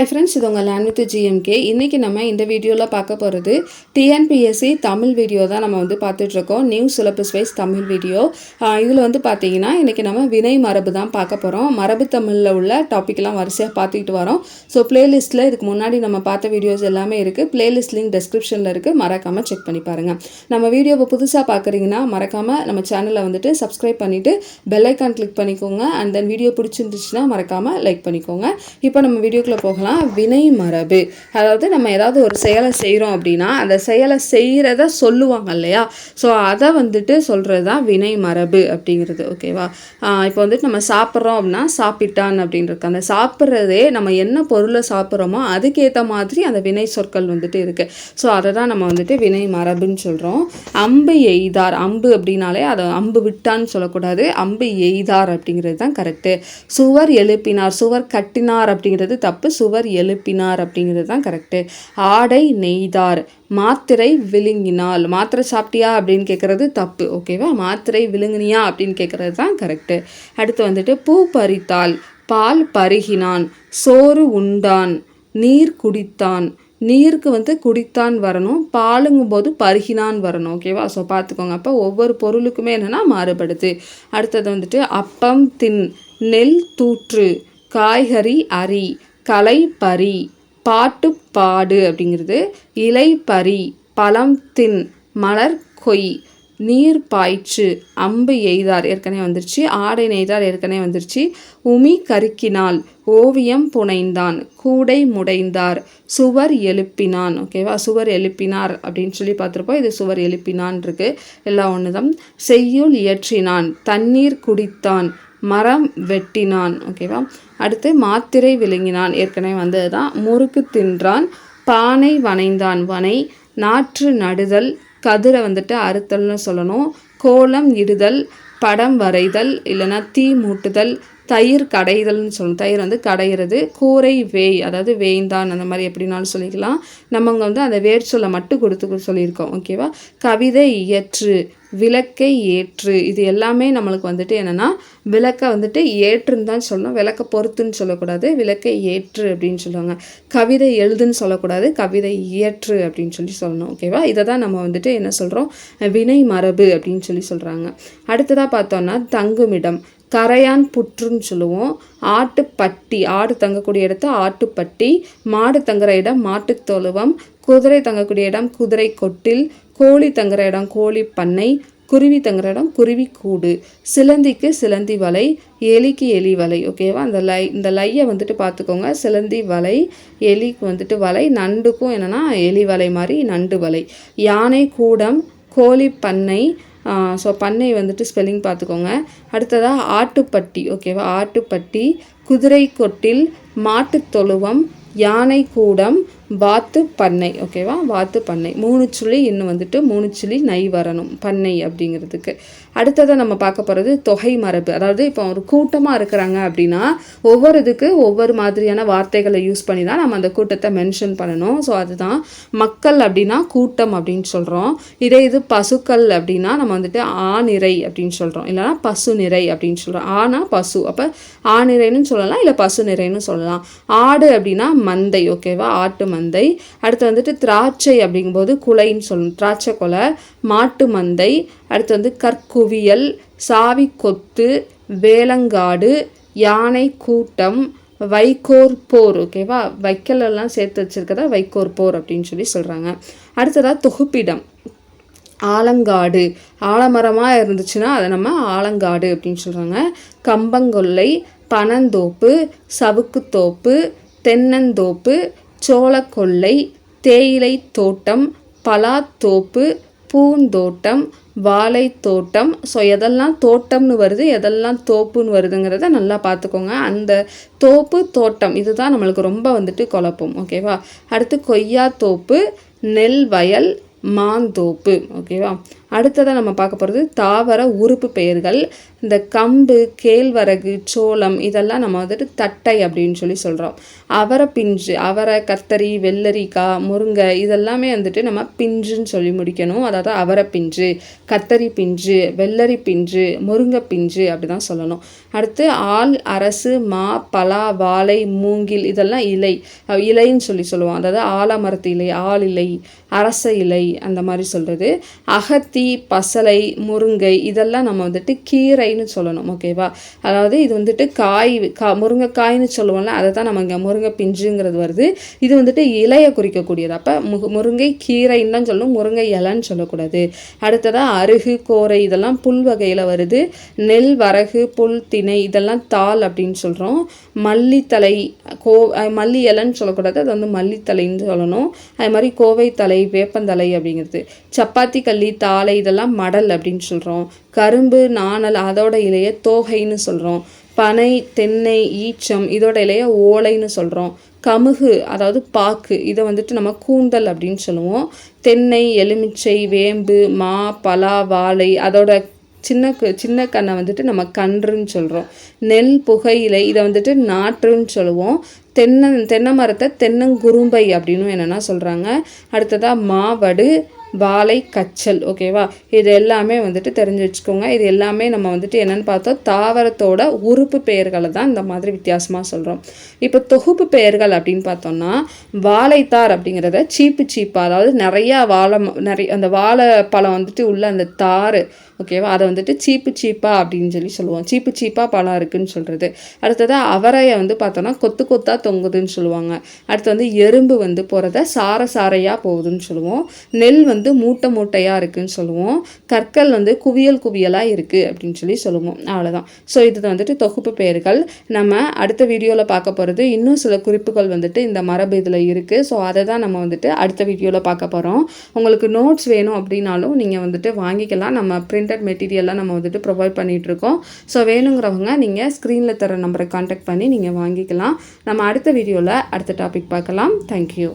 Hi friends இது உங்கள் land with GMK இன்றைக்கி நம்ம இந்த வீடியோவில் பார்க்க போகிறது டிஎன்பிஎஸ்சி தமிழ் வீடியோ தான் நம்ம வந்து பார்த்துட்ருக்கோம். New syllabus wise Tamil video இதில் வந்து பார்த்தீங்கன்னா இன்றைக்கி நம்ம வினை மரபு தான் பார்க்க போகிறோம் மரபு தமிழில் உள்ள டாப்பிக்லாம் வரிசையாக பார்த்துக்கிட்டு வரோம். ஸோ பிளேலிஸ்ட்டில் இதுக்கு முன்னாடி நம்ம பார்த்த வீடியோஸ் எல்லாமே இருக்குது பிளேலிஸ்ட் லிங்க் டெஸ்கிரிப்ஷனில் இருக்குது மறக்காமல் செக் பண்ணி பாருங்கள் நம்ம வீடியோவை புதுசாக பார்க்குறீங்கன்னா மறக்காமல் நம்ம சேனலை வந்துட்டு சப்ஸ்கிரைப் பண்ணிவிட்டு பெல் ஐக்கான் கிளிக் பண்ணிக்கோங்க. அண்ட் தென் வீடியோ பிடிச்சிருந்துச்சுன்னா மறக்காமல் லைக் பண்ணிக்கோங்க. இப்போ நம்ம வீடியோக்குள்ளே போகலாம். வினை மரபு. அதாவது நம்ம ஏதாவது ஒரு செயலை செய்கிறோம் அப்படின்னா அந்த செயலை செய்கிறத சொல்லுவாங்க இல்லையா? ஸோ அதை வந்துட்டு சொல்கிறது தான் வினை மரபு அப்படிங்கிறது ஓகேவா இப்போ வந்துட்டு நம்ம சாப்பிட்றோம் அப்படின்னா சாப்பிட்டான் அப்படின்றது அந்த சாப்பிட்றதே நம்ம என்ன பொருளை சாப்பிட்றோமோ அதுக்கேற்ற மாதிரி அந்த வினை சொற்கள் வந்துட்டு இருக்குது ஸோ அதை தான் நம்ம வந்துட்டு வினை மரபுன்னு சொல்கிறோம் அம்பு எய்தார். அம்பு அப்படின்னாலே அதை அம்பு விட்டான்னு சொல்லக்கூடாது. அம்பு எய்தார் அப்படிங்கிறது தான் கரெக்டு சுவர் எழுப்பினார். சுவர் கட்டினார் அப்படிங்கிறது தப்பு. சுவர் எழுப்பினார் அப்படிங்கிறது தான் கரெக்டு ஆடை நெய்தார் மாத்திரை விழுங்கினால். மாத்திரை சாப்பிட்டியா அப்படின்னு கேட்குறது தப்பு ஓகேவா மாத்திரை விழுங்கினியா அப்படின்னு கேட்குறது தான் கரெக்டு அடுத்து வந்துட்டு பூ பறித்தால் பால் பருகினான் சோறு உண்டான் நீர் குடித்தான். நீருக்கு வந்து குடித்தான் வரணும் பாலுங்கும் போது பருகினான் வரணும் ஓகேவா ஸோ பார்த்துக்கோங்க. அப்போ ஒவ்வொரு பொருளுக்குமே என்னென்னா மாறுபடுது. அடுத்தது வந்துட்டு அப்பம் தின் நெல் தூற்று காய்கறி அரி கலை பறி பாட்டு பாடு அப்படிங்கிறது இலை பறி பழம் தின் மலர் கொய் நீர் பாய்ச்சு அம்பு எய்தார் ஏற்கனவே வந்துருச்சு ஆடை நெய்தார் ஏற்கனவே வந்துருச்சு உமி கருக்கினால் ஓவியம் புனைந்தான் கூடை முடைந்தார் சுவர் எழுப்பினான். ஓகேவா சுவர் எழுப்பினார் அப்படின்னு சொல்லி பார்த்துருப்போம். இது சுவர் எழுப்பினான் இருக்கு. எல்லாம் ஒன்று தான் செய்யுள் இயற்றினான் தண்ணீர் குடித்தான் மரம் வெட்டினான் ஓகேவா அடுத்து மாத்திரை விழுங்கினான் ஏற்கனவே வந்தது தான் முறுக்கு தின்றான் பானை வனைந்தான் வனை நாற்று நடுதல் கதிரை வந்துட்டு அறுத்தல்னு சொல்லணும். கோலம் இடுதல் படம் வரைதல் இல்லைன்னா தீ மூட்டுதல் தயிர் கடைதல்னு சொல்லணும். தயிர் வந்து கடையிறது கூரை வேய் அதாவது வேய்ந்தான் அந்த மாதிரி எப்படினாலும் சொல்லிக்கலாம். நம்ம வந்து அந்த வேர் சொல்ல மட்டும் கொடுத்து சொல்லியிருக்கோம் ஓகேவா கவிதை இயற்று விளக்கை ஏற்று. இது எல்லாமே நம்மளுக்கு வந்துட்டு என்னென்னா விளக்கை வந்துட்டு ஏற்றுன்னு தான் சொல்லணும். விளக்க பொறுத்துன்னு சொல்லக்கூடாது. விளக்கை ஏற்று அப்படின்னு சொல்லுவாங்க. கவிதை எழுதுன்னு சொல்லக்கூடாது. கவிதை இயற்று அப்படின்னு சொல்லி சொல்லணும். ஓகேவா இதை தான் நம்ம வந்துட்டு என்ன சொல்கிறோம் வினை மரபு அப்படின்னு சொல்லி சொல்கிறாங்க அடுத்ததாக பார்த்தோன்னா தங்குமிடம். கரையான் புற்றுன்னு சொல்லுவோம். ஆட்டுப்பட்டி ஆடு தங்கக்கூடிய இடத்த ஆட்டுப்பட்டி மாடு தங்குற இடம் மாட்டுத் தொழுவம் குதிரை தங்கக்கூடிய இடம் குதிரை கொட்டில் கோழி தங்குற இடம் கோழி பண்ணை குருவி தங்குற இடம் குருவி கூடு. சிலந்திக்கு சிலந்தி வலை எலிக்கு எலி வலை ஓகேவா அந்த லை இந்த லையை வந்துட்டு பார்த்துக்கோங்க. சிலந்தி வலை எலிக்கு வந்துட்டு வலை நண்டுக்கும் என்னென்னா எலி வலை மாதிரி நண்டு வலை. யானை கூடம் கோழி பண்ணை ஸோ பண்ணை வந்துட்டு ஸ்பெல்லிங் பார்த்துக்கோங்க. அடுத்ததாக ஆட்டுப்பட்டி ஓகேவா ஆட்டுப்பட்டி குதிரை கொட்டில் மாட்டுத் தொழுவம் யானை கூடம் வாத்து பண்ணை ஓகேவா வாத்து பண்ணை மூணு சுழி இன்னும் வந்துட்டு மூணு சுழி நை வரணும் பண்ணை அப்படிங்கிறதுக்கு. அடுத்ததை நம்ம பார்க்க போகிறது தொகை மரபு. அதாவது இப்போ ஒரு கூட்டமாக இருக்கிறாங்க அப்படின்னா ஒவ்வொரு இதுக்கு ஒவ்வொரு மாதிரியான வார்த்தைகளை யூஸ் பண்ணி தான் நம்ம அந்த கூட்டத்தை மென்ஷன் பண்ணணும். ஸோ அதுதான் மக்கள் அப்படின்னா கூட்டம் அப்படின்னு சொல்கிறோம் இதே இது பசுக்கள் அப்படின்னா நம்ம வந்துட்டு ஆநிறை அப்படின்னு சொல்கிறோம் இல்லைனா பசு நிறை அப்படின்னு சொல்கிறோம் ஆனா பசு. அப்போ ஆநிறைன்னு சொல்லலாம் இல்லை பசு நிறைன்னு சொல்லலாம். ஆடு அப்படின்னா மந்தை ஓகேவா ஆட்டு மந்தை. அடுத்து வந்துட்டு திராட்சை அப்படிங்கும்போது குலைன்னு சொல்லணும் திராட்சை கொலை. மாட்டு மந்தை. அடுத்து வந்து கற்குவியல் சாவி கொத்து வேலங்காடு யானை கூட்டம் வைகோர் போர் ஓகேவா வைக்கலெல்லாம் சேர்த்து வச்சுருக்கதா? வைக்கோர் போர் அப்படின்னு சொல்லி சொல்கிறாங்க அடுத்ததாக தொகுப்பிடம். ஆலங்காடு. ஆலமரமாக இருந்துச்சுன்னா அதை நம்ம ஆலங்காடு அப்படின்னு சொல்கிறாங்க கம்பங்கொல்லை பனந்தோப்பு சவுக்குத்தோப்பு தென்னந்தோப்பு சோளக்கொல்லை தேயிலை தோட்டம் பலாத்தோப்பு பூந்தோட்டம் வாழைத்தோட்டம் ஸோ எதெல்லாம் தோட்டம்னு வருது எதெல்லாம் தோப்புன்னு வருதுங்கிறத நல்லா பார்த்துக்கோங்க. அந்த தோப்பு தோட்டம் இதுதான் நம்மளுக்கு ரொம்ப வந்துட்டு குழப்பம் ஓகேவா அடுத்து கொய்யா தோப்பு நெல் வயல் மாந்தோப்பு ஓகேவா அடுத்ததாக நம்ம பார்க்க போகிறது தாவர உறுப்பு பெயர்கள். இந்த கம்பு கேழ்வரகு சோளம் இதெல்லாம் நம்ம வந்துட்டு தட்டை அப்படின்னு சொல்லி சொல்கிறோம் அவரை பிஞ்சு அவரை கத்தரி வெள்ளரிக்காய் முருங்கை இதெல்லாமே வந்துட்டு நம்ம பிஞ்சுன்னு சொல்லி முடிக்கணும். அதாவது அவரை பிஞ்சு கத்தரி பிஞ்சு வெள்ளரி பிஞ்சு முருங்கை பிஞ்சு அப்படி தான் சொல்லணும். அடுத்து ஆள் அரசு மா பலா வாழை மூங்கில் இதெல்லாம் இலை இலைன்னு சொல்லி சொல்லுவோம். அதாவது ஆலமரத்து இலை ஆள் இலை அரச இலை அந்த மாதிரி சொல்கிறது அகத்தி பசலை முருங்கை இதெல்லாம் நம்ம வந்துட்டு கீரைன்னு சொல்லணும் ஓகேவா அதாவது இது வந்துட்டு காய் கா முருங்கைக்காய்னு சொல்லுவோம்ல அதை தான் நம்ம இங்கே முருங்கை பிஞ்சுங்கிறது வருது. இது வந்துட்டு இலையை குறிக்கக்கூடியது. அப்போ மு முருங்கை கீரைன்னு தான் சொல்லணும் முருங்கை இலைன்னு சொல்லக்கூடாது. அடுத்ததாக அருகு கோரை இதெல்லாம் புல் வகையில் வருது. நெல் வரகு புல் திணை இதெல்லாம் தாள் அப்படின்னு சொல்கிறோம் மல்லித்தலை கோ மல்லி இலைன்னு சொல்லக்கூடாது அது வந்து மல்லித்தலைன்னு சொல்லணும். அது மாதிரி கோவை தலை வேப்பந்தலை அப்படிங்கிறது. சப்பாத்தி கள்ளி தாளை இதெல்லாம் மடல் அப்படின்னு சொல்கிறோம் கரும்பு நாணல் அதோட இலையை தோகைன்னு சொல்கிறோம் பனை தென்னை ஈச்சம் இதோட இலையை ஓலைன்னு சொல்கிறோம் கமுகு அதாவது பாக்கு இதை வந்துட்டு நம்ம கூந்தல் அப்படின்னு சொல்லுவோம். தென்னை எலுமிச்சை வேம்பு மா பலா வாழை அதோட சின்ன சின்ன கண்ணை வந்துட்டு நம்ம கன்றுன்னு சொல்கிறோம் நெல் புகையிலை இதை வந்துட்டு நாற்றுன்னு சொல்லுவோம். தென்னை தென்னை மரத்தை தென்னங்குரும்பை அப்படின்னு என்னென்னா சொல்கிறாங்க அடுத்ததாக மாவடு வாழை கச்சல் ஓகேவா இது எல்லாமே வந்துட்டு தெரிஞ்சு வச்சுக்கோங்க. இது எல்லாமே நம்ம வந்துட்டு என்னன்னு பார்த்தோம் தாவரத்தோட உறுப்பு பெயர்களை தான் இந்த மாதிரி வித்தியாசமாக சொல்கிறோம் இப்போ தொகுப்பு பெயர்கள் அப்படின்னு பார்த்தோம்னா வாழைத்தார் அப்படிங்கிறத சீப்பு சீப்பாக அதாவது நிறையா வாழை நிறைய அந்த வாழைப்பழம் வந்துட்டு உள்ள அந்த தார் ஓகேவா? அதை வந்துட்டு சீப்பு சீப்பா அப்படின்னு சொல்லி சொல்லுவோம். சீப்பு சீப்பா பழம் இருக்குன்னு சொல்கிறது அடுத்ததாக அவரையை வந்து பார்த்தோன்னா கொத்து கொத்தா தொங்குதுன்னு சொல்லுவாங்க. அடுத்து வந்து எறும்பு வந்து போகிறத சார சாரையாக போகுதுன்னு சொல்லுவோம். நெல் வந்து மூட்டை மூட்டையாக இருக்குன்னு சொல்லுவோம். கற்கள் வந்து குவியல் குவியலாக இருக்குது அப்படின்னு சொல்லி சொல்லுவோம். அவ்வளோதான் ஸோ இது வந்துட்டு தொகுப்பு பெயர்கள். நம்ம அடுத்த வீடியோவில் பார்க்க போகிறது இன்னும் சில குறிப்புகள் வந்துட்டு இந்த மரபு இதில் இருக்குது ஸோ அதை தான் நம்ம வந்துட்டு அடுத்த வீடியோவில் பார்க்க போகிறோம் உங்களுக்கு நோட்ஸ் வேணும் அப்படின்னாலும் நீங்கள் வந்துட்டு வாங்கிக்கலாம். நம்ம பிரிண்ட் பிரிண்டட் மெட்டீரியல்லாம் நம்ம வந்துட்டு ப்ரொவைட் பண்ணிகிட்ருக்கோம் ஸோ வேணுங்கிறவங்க நீங்கள் ஸ்க்ரீனில் தர நம்பரை காண்டாக்ட் பண்ணி நீங்கள் வாங்கிக்கலாம். நம்ம அடுத்த வீடியோவில் அடுத்த டாபிக் பார்க்கலாம். தேங்க்யூ